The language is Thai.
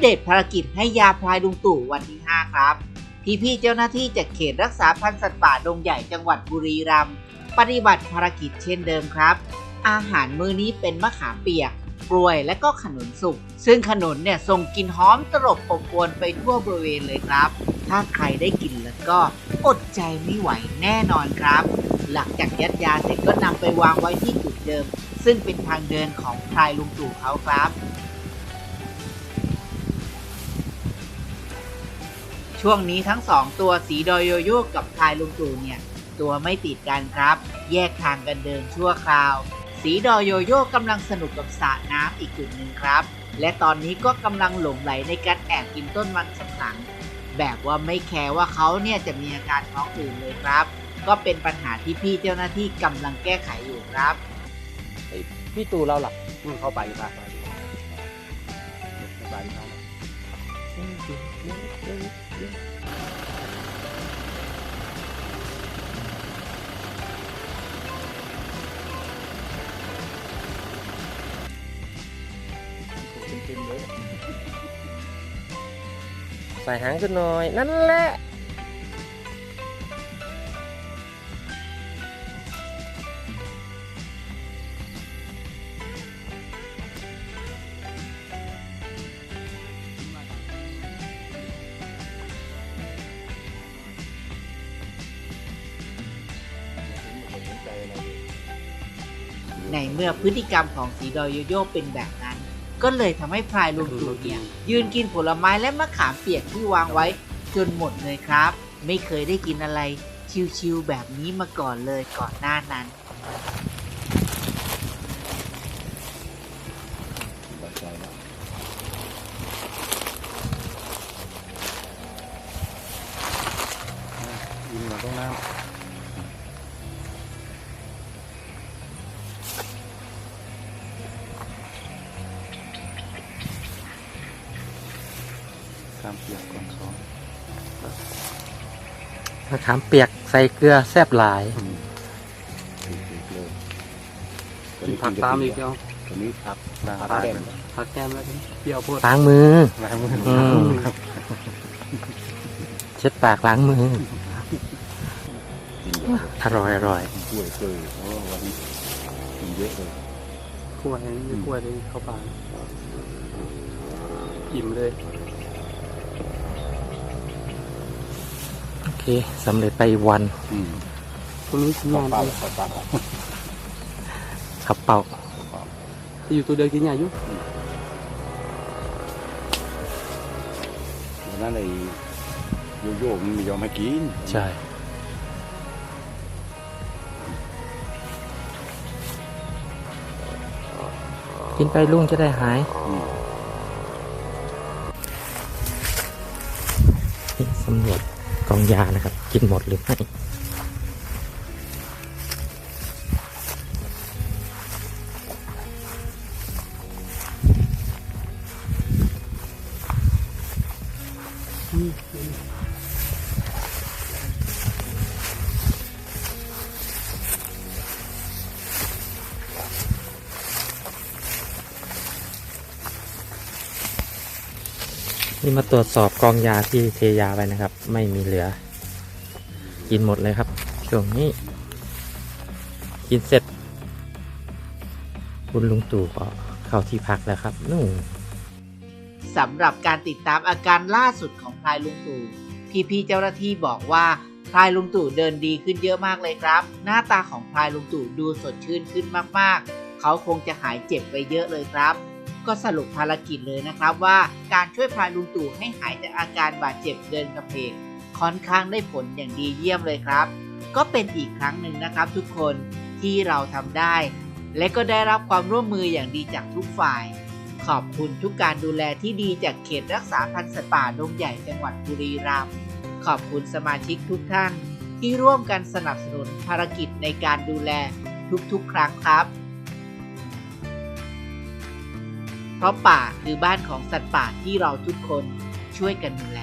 เดตภารกิจให้ยาพลายลุงตู่วันที่ 5 ครับ พี่ๆเจ้าหน้าที่จากเขตรักษาพันธุ์สัตว์ป่าดงใหญ่จังหวัดบุรีรัมย์ปฏิบัติภารกิจเช่นเดิมครับ อาหารมื้อนี้เป็นมะขามเปียก กล้วยและก็ขนุนสุก ซึ่งขนุนเนี่ยส่งกลิ่นหอมตลบอบอวนไปทั่วบริเวณเลยครับ ถ้าใครได้กินแล้วก็อดใจไม่ไหวแน่นอนครับ หลังจากยัดยาเสร็จก็นำไปวางไว้ที่จุดเดิม ซึ่งเป็นทางเดินของพลายลุงตู่เขาครับ ช่วงนี้ทั้งสองตัวสีดอยโยโย่กับพลายลุงตู่เนี่ย ตัวไม่ติดกันครับ แยกทางกันเดินชั่วคราว สีดอยโยโย่กำลังสนุกกับสระน้ำอีกจุดหนึ่งครับ และตอนนี้ก็กำลังหลงไหลในการแอบกินต้นมันสำปะหลัง แบบว่าไม่แคร์ว่าเขาเนี่ยจะมีอาการท้องอืดเลยครับ ก็เป็นปัญหาที่พี่เจ้าหน้าที่กำลังแก้ไขอยู่ครับพี่ตู่เราหลับเข้าไปปะไปไป ใส่หางขึ้นหน่อย นั่นแหละ ในเมื่อพฤติกรรมของสีดอยโยโย่เป็นแบบนั้น ก็เลยทำให้พลายลุงตู่เนี่ยยืนกินผลไม้และมะขามเปียกที่วางไว้ จนหมดเลยครับ ไม่เคยได้กินอะไรชิวๆแบบนี้มาก่อนเลยก่อนหน้านั้นยิงมาตรงน้ำ ข้ามเปียกก่อนเขามะขามเปียกใส่เกลือแซ่บหลายกินผักตามอีกเนาะตัวนี้ผักผักแก้มผักแก้มแล้วเปรี้ยวโพดล้างมือ ล้างมืออืมเช็ดปากล้างมืออร่อยอร่อยกล้วยเกยเพราะว่าวันนี้กินเยอะเลยกล้วยนี่กล้วยเลยเข้าปากอิ่มเลย โอ เคสำเร็จไปอีกวันอืมตรงนี้กินข้ายวงเปล่าไปข้าวเปล่าขับเป่าอยู่ตัวเดียวกินยาอยู่วันนั้นไอ้โยโย่มันไม่ยอมให้กินใช่กินไปลุงจะได้หายอืมนี่สำรวจก องยานะครับ กินหมดหรือไม่ นี่มาตรวจสอบกองยาที่เทยาไปนะครับ ไม่มีเหลือ กินหมดเลยครับ ช่วงนี้ กินเสร็จ คุณลุงตู่ก็เข้าที่พักแล้วครับนู่นสำหรับการติดตามอาการล่าสุดของพลายลุงตู่พี่ๆเจ้าหน้าที่บอกว่าพลายลุงตู่เดินดีขึ้นเยอะมากเลยครับ หน้าตาของพลายลุงตู่ดูสดชื่นขึ้นมากๆ เขาคงจะหายเจ็บไปเยอะเลยครับ ก็สรุปภารกิจเลยนะครับว่าการช่วยพายลุงตู่ให้หายจากอาการบาดเจ็บเดินกระเพกค่อนข้างได้ผลอย่างดีเยี่ยมเลยครับ ก็เป็นอีกครั้งหนึ่งนะครับ ทุกคนที่เราทำได้ และก็ได้รับความร่วมมืออย่างดีจากทุกฝ่าย ขอบคุณทุกการดูแลที่ดีจากเขตรักษาพันธุ์สัตว์ป่าดงใหญ่จังหวัดบุรีรัมย์ขอบคุณสมาชิกทุกท่าน ที่ร่วมกันสนับสนุนภารกิจในการดูแลทุกๆ ครั้งครับ เพราะป่าคือบ้านของสัตว์ป่าที่เราทุกคนช่วยกันดูแล